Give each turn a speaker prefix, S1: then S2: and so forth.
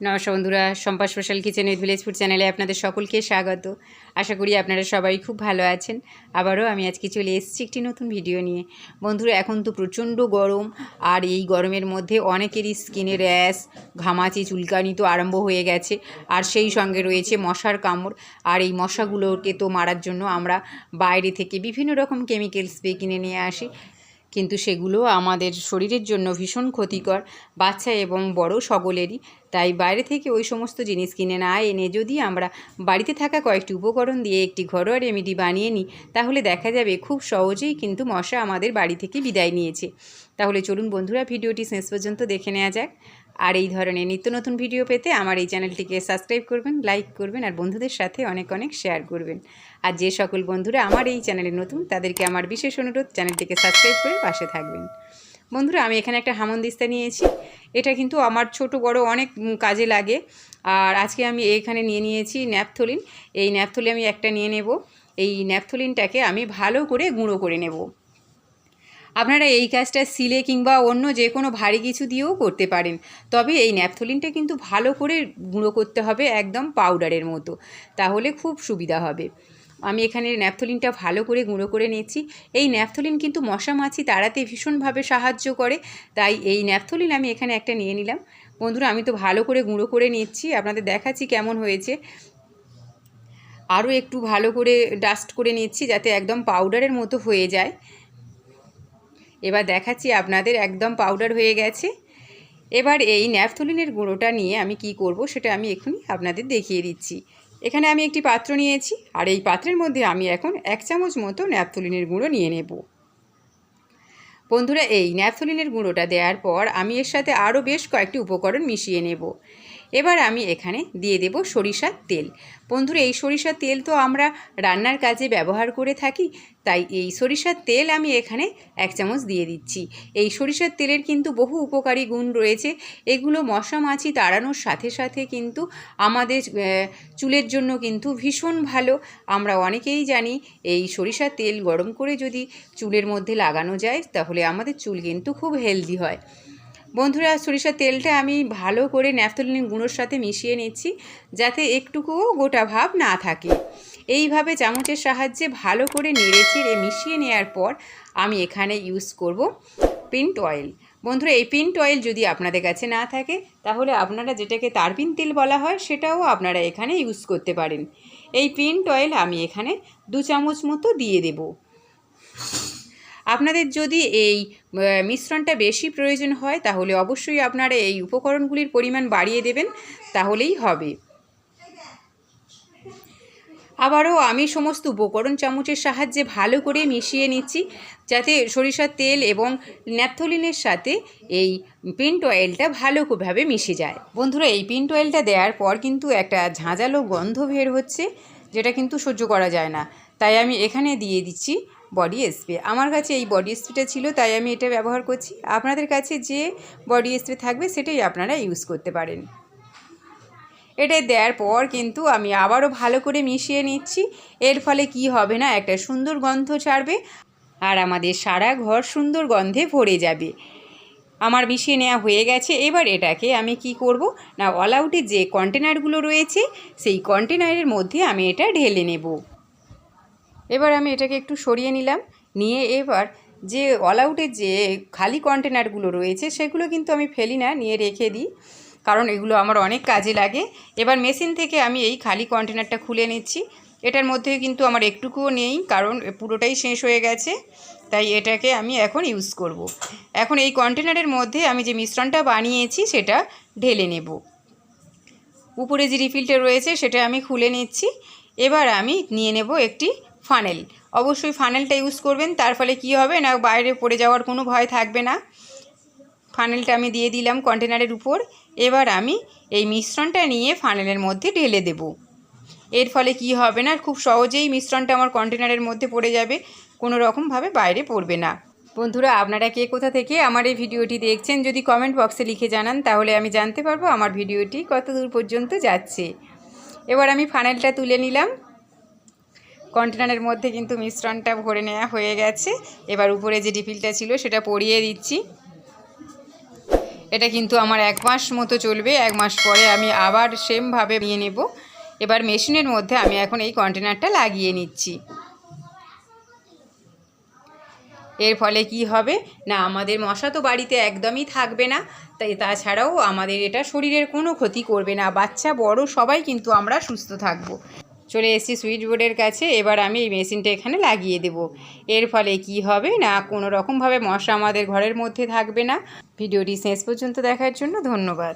S1: নমস্কার বন্ধুরা Sampa special kitchen with village food চ্যানেলে আপনাদের সকলকে স্বাগত। আশা করি আপনারা সবাই খুব ভালো আছেন। আবারও আমি আজকে চলে এসেছি একটি নতুন ভিডিও নিয়ে। বন্ধুরা, এখন তো প্রচণ্ড গরম, আর এই গরমের মধ্যে অনেকেরই স্কিনে র্যাশ, ঘামাচি, চুলকানি তো আরম্ভ হয়ে গেছে, আর সেই সঙ্গে রয়েছে মশার কামড়। আর এই মশাগুলোকে তো মারার জন্য আমরা বাইরে থেকে বিভিন্ন রকম কেমিক্যাল স্প্রে কিনে নিয়ে আসি। কিন্তু সেগুলো আমাদের শরীরের জন্য ভীষণ ক্ষতিকর, বাচ্চা এবং বড় সকলেরই। তাই বাইরে থেকে ওই সমস্ত জিনিস কিনে না এনে যদি আমরা বাড়িতে থাকা কয়েকটি উপকরণ দিয়ে একটি ঘরোয়া রেমেডি বানিয়ে নিই, তাহলে দেখা যাবে খুব সহজেই কিন্তু মশা আমাদের বাড়ি থেকে বিদায় নিয়েছে। তাহলে চলুন বন্ধুরা, ভিডিওটি শেষ পর্যন্ত দেখে নেওয়া যাক। আর এই ধরনের নিত্য নতুন ভিডিও পেতে আমার এই চ্যানেলটিকে সাবস্ক্রাইব করবেন, লাইক করবেন আর বন্ধুদের সাথে অনেক অনেক শেয়ার করবেন। আর যে সকল বন্ধুরা আমার এই চ্যানেলে নতুন, তাদেরকে আমার বিশেষ অনুরোধ, চ্যানেলটিকে সাবস্ক্রাইব করে পাশে থাকবেন। বন্ধুরা, আমি এখানে একটা হামনদিস্তা নিয়েছি। এটা কিন্তু আমার ছোট, বড় অনেক কাজে লাগে। আর আজকে আমি এখানে নিয়ে নিয়েছি ন্যাপথলিন। এই ন্যাপথলিন আমি একটা নিয়ে নেব। এই ন্যাপথলিনটাকে আমি ভালো করে গুঁড়ো করে নেব। আপনারা এই কাজটা সিলে কিংবা অন্য যে কোনো ভারী কিছু দিয়েও করতে পারেন। তবে এই ন্যাপথলিনটা কিন্তু ভালো করে গুঁড়ো করতে হবে একদম পাউডারের মতো। তাহলে খুব সুবিধা হবে। আমি এখানে ন্যাপথলিনটা ভালো করে গুঁড়ো করে নিচ্ছি। এই ন্যাপথলিন কিন্তু মশা মাছি তাড়াতে ভীষণভাবে সাহায্য করে। তাই এই ন্যাপথলিন আমি এখানে একটা নিয়ে নিলাম। বন্ধুরা, আমি তো ভালো করে গুঁড়ো করে নিচ্ছি। আপনাদের দেখাচ্ছি কেমন হয়েছে। আরও একটু ভালো করে ডাস্ট করে নিচ্ছি যাতে একদম পাউডারের মতো হয়ে যায়। এবার দেখাচ্ছি আপনাদের একদম পাউডার হয়ে গেছে। এবার এই ন্যাপথলিনের গুঁড়োটা নিয়ে আমি কি করব সেটা আমি এখনই আপনাদের দেখিয়ে দিচ্ছি। এখানে আমি একটি পাত্র নিয়েছি, আর এই পাত্রের মধ্যে আমি এখন এক চামচ মতো ন্যাপথলিনের গুঁড়ো নিয়ে নেব। বন্ধুরা, এই ন্যাপথলিনের গুঁড়োটা দেওয়ার পর আমি এর সাথে আরও বেশ কয়েকটি উপকরণ মিশিয়ে নেব। এবার আমি এখানে দিয়ে দেব সরিষার তেল। বন্ধুরা, এই সরিষার তেল তো আমরা রান্নার কাজে ব্যবহার করে থাকি, তাই এই সরিষার তেল আমি এখানে এক চামচ দিয়ে দিচ্ছি। এই সরিষার তেলের কিন্তু বহু উপকারী গুণ রয়েছে। এগুলো মশা মাছি তাড়ানোর সাথে সাথে কিন্তু আমাদের চুলের জন্য কিন্তু ভীষণ ভালো। আমরা অনেকেই জানি এই সরিষার তেল গরম করে যদি চুলের মধ্যে লাগানো যায়, তাহলে আমাদের চুল কিন্তু খুব হেলদি হয়। বন্ধুরা, সরিষার তেলটা আমি ভালো করে ন্যাপথলিন গুঁড়োর সাথে মিশিয়ে নিচ্ছি যাতে একটুকুও গোটা ভাব না থাকে। এইভাবে চামচের সাহায্যে ভালো করে নেড়ে চেড়ে মিশিয়ে নেওয়ার পর আমি এখানে ইউজ করব পিন্ট অয়েল। বন্ধুরা, এই পিন্ট অয়েল যদি আপনাদের কাছে না থাকে, তাহলে আপনারা যেটাকে তারপিন তেল বলা হয়, সেটাও আপনারা এখানে ইউজ করতে পারেন। এই পিন্ট অয়েল আমি এখানে দু চামচ মতো দিয়ে দেবো। আপনাদের যদি এই মিশ্রণটা বেশি প্রয়োজন হয়, তাহলে অবশ্যই আপনারা এই উপকরণগুলির পরিমাণ বাড়িয়ে দেবেন, তাহলেই হবে। আবারও আমি সমস্ত উপকরণ চামচের সাহায্যে ভালো করে মিশিয়ে নিচ্ছি, যাতে সরিষার তেল এবং ন্যাপথলিনের সাথে এই পিন্ট অয়েলটা ভালোভাবে মিশে যায়। বন্ধুরা, এই পিন্ট অয়েলটা দেওয়ার পর কিন্তু একটা ঝাঁঝালো গন্ধ বের হচ্ছে, যেটা কিন্তু সহ্য করা যায় না। তাই আমি এখানে দিয়ে দিচ্ছি বডি স্প্রে আমার কাছে এই বডি স্প্রেটা ছিল, তাই আমি এটা ব্যবহার করছি। আপনাদের কাছে যে বডি স্প্রে থাকবে, সেটাই আপনারা ইউজ করতে পারেন। এটা দেওয়ার পর কিন্তু আমি আবারও ভালো করে মিশিয়ে নিচ্ছি। এর ফলে কি হবে না, একটা সুন্দর গন্ধ ছাড়বে আর আমাদের সারা ঘর সুন্দর গন্ধে ভরে যাবে। আমার মিশিয়ে নেওয়া হয়ে গেছে, এবার এটাকে আমি কি করব? না অল আউটের যে কন্টেনারগুলো রয়েছে, সেই কন্টেনারের মধ্যে আমি এটা ঢেলে নেব। এবার আমি এটাকে একটু সরিয়ে নিলাম। নিয়ে এবার যে অল আউটের যে খালি কন্টেনারগুলো রয়েছে, সেগুলো কিন্তু আমি ফেলি না, নিয়ে রেখে দিই। কারণ এগুলো আমার অনেক কাজে লাগে। এবার মেশিন থেকে আমি এই খালি কন্টেনারটা খুলে নিচ্ছি। এটার মধ্যে কিন্তু আমার একটুকুও নেই, কারণ পুরোটাই শেষ হয়ে গেছে। তাই এটাকে আমি এখন ইউজ করব। এখন এই কন্টেনারের মধ্যে আমি যে মিশ্রণটা বানিয়েছি, সেটা ঢেলে নেব। উপরে যে রিফিলটা রয়েছে, সেটা আমি খুলে নিচ্ছি। এবার আমি নিয়ে নেব একটি ফানেল অবশ্যই ফানেলটা ইউজ করবেন, তার ফলে কি হবে না, বাইরে পড়ে যাওয়ার কোনো ভয় থাকবে না। ফানেলটা আমি দিয়ে দিলাম কন্টেনারের উপর। এবার আমি এই মিশ্রণটা নিয়ে ফানেলের মধ্যে ঢেলে দেব। এর ফলে কি হবে না, খুব সহজেই মিশ্রণটা আমার কন্টেনারের মধ্যে পড়ে যাবে, কোনো রকমভাবে বাইরে পড়বে না। বন্ধুরা, আপনারা কে কোথা থেকে আমার এই ভিডিওটি দেখছেন, যদি কমেন্ট বক্সে লিখে জানান, তাহলে আমি জানতে পারব আমার ভিডিওটি কত দূর পর্যন্ত যাচ্ছে। এবার আমি ফানেলটা তুলে নিলাম। কন্টেনারের মধ্যে কিন্তু মিশ্রণটা ভরে নেওয়া হয়ে গেছে। এবার উপরে যে ডিপিলটা ছিল সেটা পরিয়ে দিচ্ছি। এটা কিন্তু আমার এক মাস মতো চলবে, এক মাস পরে আমি আবার সেমভাবে নিয়ে নেব। এবার মেশিনের মধ্যে আমি এখন এই কন্টেনারটা লাগিয়ে নিচ্ছি। এর ফলে কি হবে? না, আমাদের মশা তো বাড়িতে একদমই থাকবে না। তাই তাছাড়াও আমাদের এটা শরীরের কোনো ক্ষতি করবে না। বাচ্চা, বড় সবাই কিন্তু আমরা সুস্থ থাকব। চলে এসেছি সুইচ বোর্ডের কাছে, এবার আমি এই মেশিনটা এখানে লাগিয়ে দেব। এর ফলে কি হবে না কোনো রকমভাবে মশা আমাদের ঘরের মধ্যে থাকবে না। ভিডিওটি শেষ পর্যন্ত দেখার জন্য ধন্যবাদ।